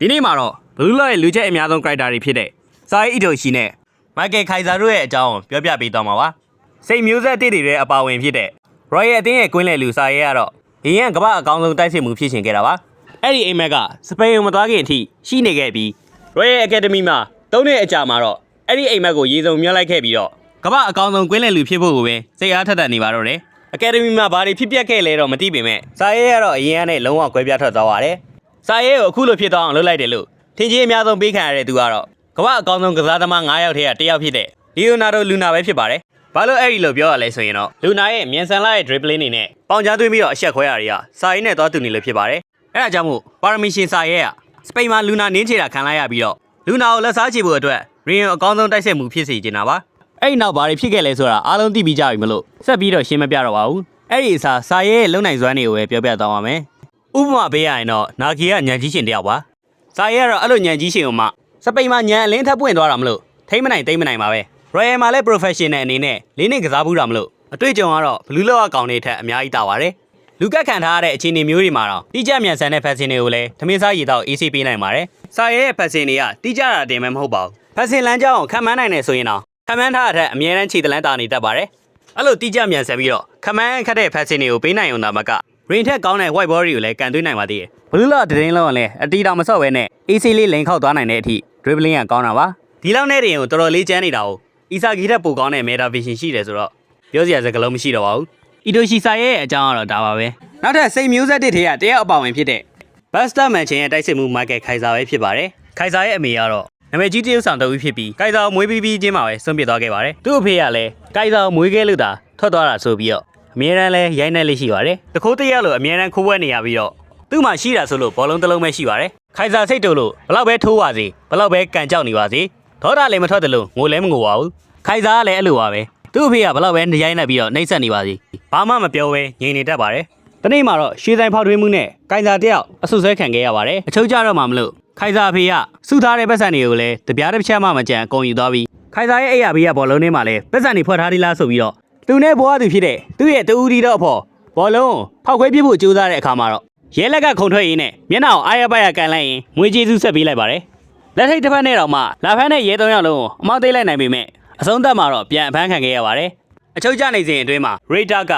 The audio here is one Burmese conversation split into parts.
ဒီနေ့မှာတော့ဘလူးလော့ရဲ့လူချက်အများဆုံး character တွေဖြစ်တဲ့စာရေးအီတိုရှိနဲ့မိုက်ကယ်ခိုင်ဆာတို့ရဲ့အကြောင်းကိုပြောပြပေးသွားမှာပါစိတ်မျိုးဆက်တစ်တွေရဲ့အပါဝင်ဖြစ်တဲ့ Royal အသင်းရဲ့ကွင်းလယ်လူစာရေးကတော့အရင်ကကမ္ဘာအကောင်းဆုံးတိုက်စစ်မှုဖြစ်ရှင်ခဲ့တာပါအဲ့ဒီအိမ်မက်ကစပိန်ကိုမသွားခင်အထိရှိနေခဲ့ပြီး Royal Academy မှာ၃နှစ်အကြာမှာတော့အဲ့ဒီအိမ်မက်ကိုရေစုံမြှောက်လိုက်ခဲ့ပြီးတော့ကမ္ဘာအကောင်းဆုံးကွင်းလယ်လူဖြစ်ဖို့ကိုပဲစိတ်အားထက်သန်နေပါတော့တယ် Academy မှာဘာတွေဖြစ်ပျက်ခဲ့လဲတော့မသိပေမဲ့စာရေးကတော့အရင်ကနဲ့လုံးဝကွဲပြားထွက်သွားပါတယ် စာရေးကိုအခုလိုဖြစ်သွားအောင်လုပ်လိုက်တယ်လို့ထင်ကြီးအများဆုံးပေးခံရတဲ့သူကတော့ကမ္ဘာအကောင်းဆုံးကစားသမား9ယောက်ထဲကတစ်ယောက်ဖြစ်တဲ့ Leonardo Luna ပဲဖြစ်ပါတယ်ဘာလို့အဲ့ဒီလိုပြောရလဲဆိုရင်တော့ Luna ရဲ့မြန်ဆန်လာရဲ့ dribbling နေနဲ့ပေါင်ချသွင်းပြီးတော့အဆက်ခွဲရတွေကစာရေးနဲ့သွားတူနေလို့ဖြစ်ပါတယ်အဲ့ဒါကြောင့်မို့ပါရမီရှင်စာရေးကစပိန်မှာ Luna နင်းချေတာခံလိုက်ရပြီးတော့ Luna ကိုလက်စားချေဖို့အတွက် Rio အကောင်းဆုံးတိုက်ဆက်မှုဖြစ်စေချင်တာပါအဲ့ဒီနောက်ဘာတွေဖြစ်ခဲ့လဲဆိုတာအားလုံးသိပြီးကြပြီမလို့ဆက်ပြီးတော့ရှင်းမပြတော့ပါဘူးအဲ့ဒီအစားစာရေးရဲ့လုံနိုင်စွမ်းတွေကိုပဲပြောပြသွားပါမယ် ဥပမာပေးရရင်တော့နာဂီကညံကြီးရှင်တယောက်ပါစာရေးကတော့အဲ့လိုညံကြီးရှင်ကိုမှစပိန်မှာညံအလင်းထပ်ပွင့်သွားတာမလို့ထိမ့်မနိုင်တိမ့်မနိုင်ပါပဲ Royal မှာလည်း professional အနေနဲ့လေးနှစ်ကစားဘူးတာမလို့အတွေ့အကြုံကတော့ဘလူးလော့အကောင်တွေထက်အများကြီးတာပါတယ်လူကက်ခံထားရတဲ့အခြေအနေမျိုးတွေမှာတော့တိကျမြန်ဆန်တဲ့ fashion တွေကိုလည်းသမင်းစားရည်တော့ AC ပေးနိုင်ပါတယ်။စာရဲရဲ့ fashion တွေကတိကျတာတင်မဲ့မဟုတ်ပါဘူး။ fashion လမ်းကြောင်းကိုခံမှန်းနိုင်တယ်ဆိုရင်တော့ခံမှန်းထားတဲ့အမြဲတမ်းခြေတလန်းတာနေတတ်ပါတယ်။အဲ့လိုတိကျမြန်ဆန်ပြီးတော့ခံမှန်းခတ်တဲ့ fashion တွေကိုပေးနိုင်ုံသာမက rain ထက်ကောင်းတဲ့ white ball တွေကိုလည်းကန်သွင်းနိုင်ပါသေးတယ်။ဘလူးလော့တင်းလုံးကလည်းအတီတောင်မဆော့ဘဲနဲ့ AC လေးလိန်ခောက်သွားနိုင်တဲ့အထိ dribbling ကကောင်းတာပါ။ဒီလောက်နဲ့တင်ကိုတော်တော်လေးကျန်းနေတာကိုအီဆာဂီတက်ပိုကောင်းတဲ့ meta vision ရှိတယ်ဆိုတော့ပြောစရာစကားလုံးမရှိတော့ပါဘူး။အီတိုရှီဆာရဲ့အကြောင်းကတော့ဒါပါပဲ။နောက်ထပ်စိတ်မျိုးဆက်တစ်ထဲကတယောက်အပါဝင်ဖြစ်တဲ့ဘတ်စတာမန်ချင်းရဲ့တိုက်စစ်မှုမိုက်ကယ်ခိုင်ဆာပဲဖြစ်ပါတယ်။ခိုင်ဆာရဲ့အမေကတော့နာမည်ကြီးတရုတ်ဆောင်တဦးဖြစ်ပြီးကိုင်ဆာကိုမွေးပြီးပြီးချင်းမှာပဲဆွန့်ပစ်သွားခဲ့ပါတယ်။သူ့အဖေကလည်းကိုင်ဆာကိုမွေးခဲ့လို့သာထွက်သွားတာဆိုပြီးတော့ အမြဲတမ်းလဲရိုက်နှက်လေးရှိပါတယ်။တခိုးတရက်လို့အမြဲတမ်းခိုးဝဲနေရပြီးတော့သူ့မှာရှိတာဆိုလို့ဘောလုံးတစ်လုံးပဲရှိပါတယ်။ခိုင်ဆာစိတ်တူလို့ဘလောက်ပဲထိုးပါစေဘလောက်ပဲကန်ကြောက်နေပါစေဒေါတာလည်းမထွက်တယ်လို့ငိုလဲမငိုပါဘူး။ခိုင်ဆာကလည်းအဲ့လိုပါပဲ။သူ့အဖေကဘလောက်ပဲရိုက်နှက်ပြီးတော့နှိမ့်ဆက်နေပါစေ။ဘာမှမပြောဘဲငြိမ်နေတတ်ပါတယ်။တနေ့မှာတော့ရွှေဆိုင်ဖောက်ထွင်းမှုနဲ့ကိုင်စာတယောက်အဆုတ်ဆွဲခံခဲ့ရပါတယ်အချုပ်ကြတော့မှမလို့ခိုင်စာအဖေကစုထားတဲ့ပတ်စံတွေကိုလည်းတပြားတစ်ချက်မှမကြံအကုန်ယူသွားပြီးခိုင်စာရဲ့အိယာဘေးကဘောလုံးထဲမှာလည်းပတ်စံတွေဖွက်ထားသေးလားဆိုပြီးတော့ သူနဲ့ဘွားသူဖြစ်တဲ့သူ့ရဲ့တူဦးဒီတော့အဖော်ဘောလုံးကိုဖောက်ခွဲပြစ်ဖို့ကြိုးစားတဲ့အခါမှာတော့ရဲလက်ကခုံထွက်ရင်းနဲ့မျက်နှာကိုအားရပါရကန်လိုက်ရင်ငွေကျေးဇူးဆက်ပေးလိုက်ပါတယ်လက်ထိတ်တစ်ဖက်နဲ့တော့မှလာဖန်းနဲ့ရဲသုံးယောက်လုံးကိုအမောက်သိမ်းလိုက်နိုင်ပေမဲ့အဆုံးသတ်မှာတော့ပြန်အဖမ်းခံခဲ့ရပါတယ်အချုပ်ကျနေစဉ်အတွင်းမှာရေတာက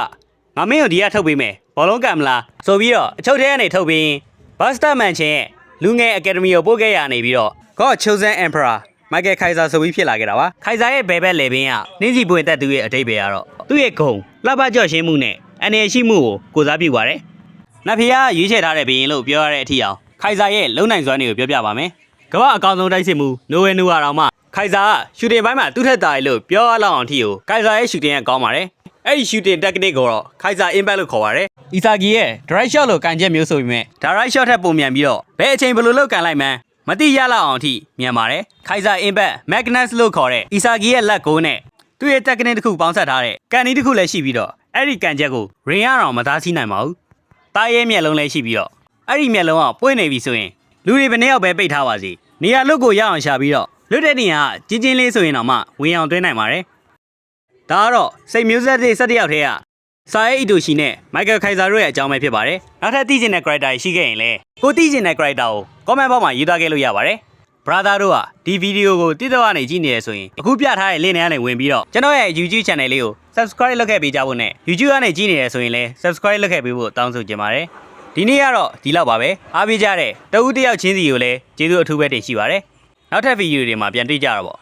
ငါမင်းကိုဒီကထုတ်ပေးမယ်ဘောလုံးကံမလားဆိုပြီးတော့အချုပ်ထဲကနေထုတ်ပြီးဘတ်စတာမန်ချင်းရဲ့လူငယ်အကယ်ဒမီကိုပို့ခဲ့ရနေပြီးတော့ God Chosen Emperor မိုက်ကယ်ခိုင်ဆာဆိုပြီးဖြစ်လာခဲ့တာပါခိုင်ဆာရဲ့ဘဲဘက်လေဘင်းကနှင်းစီပွင့်တက်သူရဲ့အတိတ်ပဲကတော့ သူ့ရဲ့ဂုံလှပကြော့ရှင်းမှုနဲ့အနေရှိမှုကိုကိုစားပြုပါတယ်နတ်ဖျားရွေးချယ်ထားတဲ့ဘင်းလို့ပြောရတဲ့အထိအောင်ခိုင်ဆာရဲ့လုံနိုင်စွမ်းတွေကိုပြောပြပါမယ်ကမ္ဘာအကောင်ဆုံးတိုက်စစ်မှုနိုဝဲနူဝါတော်မှခိုင်ဆာကရှူတင်ပိုင်းမှာသူ့ထက်တာရလို့ပြောရလောက်အောင်အထိကိုခိုင်ဆာရဲ့ရှူတင်ကကောင်းပါတယ်အဲ့ဒီ shooting technique ကိုတော့ခိုင်စာ impact လို့ခေါ်ပါတယ်။အီဆာဂီရဲ့ direct shot လို့ကန်ချက်မျိုးဆိုပေမဲ့ direct shot ထက်ပုံမြန်ပြီးတော့ဘယ်အချိန်ဘယ်လိုလုပ်ကန်လိုက်မှန်းမတိရလောက်အောင်အထိမြန်ပါတယ်။ခိုင်စာ impact magnus လို့ခေါ်တဲ့အီဆာဂီရဲ့လက်ကိုနဲ့ သူ့ရဲ့ technique တစ်ခုပေါင်းစပ်ထားတဲ့ကန်နီတစ်ခုလည်းရှိပြီးတော့အဲ့ဒီကန်ချက်ကို ring ရအောင်မသားစီးနိုင်ပါဘူး။တားရဲမျက်လုံးလည်းရှိပြီးတော့အဲ့ဒီမျက်လုံးကပွင့်နေပြီဆိုရင်လူတွေဘယ်နှစ်ယောက်ပဲပိတ်ထားပါစေ။နေရာလွတ်ကိုရအောင်ရှာပြီးတော့လွတ်တဲ့နေရာကကြီးချင်းလေးဆိုရင်တော့မှဝင်အောင်တွင်းနိုင်ပါတယ်။ဒါကတော့စိတ်မျိုးဆက်တဲ့၁၁ယောက်ထဲကစာရေးအီတိုရှိနဲ့မိုက်ကယ်ခိုင်ဆာတို့ရဲ့အကြောင်းပဲဖြစ်ပါတယ်။နောက်ထပ်သိချင်တဲ့ character ရှိခဲ့ရင်လည်းကိုသိချင်တဲ့ character ကို comment box မှာရေးသားခဲ့လို့ရပါတယ်။ brother တို့ကဒီဗီဒီယိုကိုတိတော့ကနေကြည့်နေရဆိုရင်အခုပြထားတဲ့ link ထဲကနေဝင်ပြီးတော့ကျွန်တော်ရဲ့ YouTube channel လေးကို subscribe လုပ်ခဲ့ပေးကြဖို့နဲ့ YouTube ကနေကြည့်နေရဆိုရင်လည်း subscribe လုပ်ခဲ့ပေးဖို့တောင်းဆိုချင်ပါတယ်။ဒီနေ့ကတော့ဒီလောက်ပါပဲ။အားပေးကြတဲ့တဦးတစ်ယောက်ချင်းစီကိုလည်းကျေးဇူးအထူးပဲတင်ရှိပါတယ်။နောက်ထပ်ဗီဒီယိုတွေမှာပြန်တွေ့ကြတော့ပေါ့။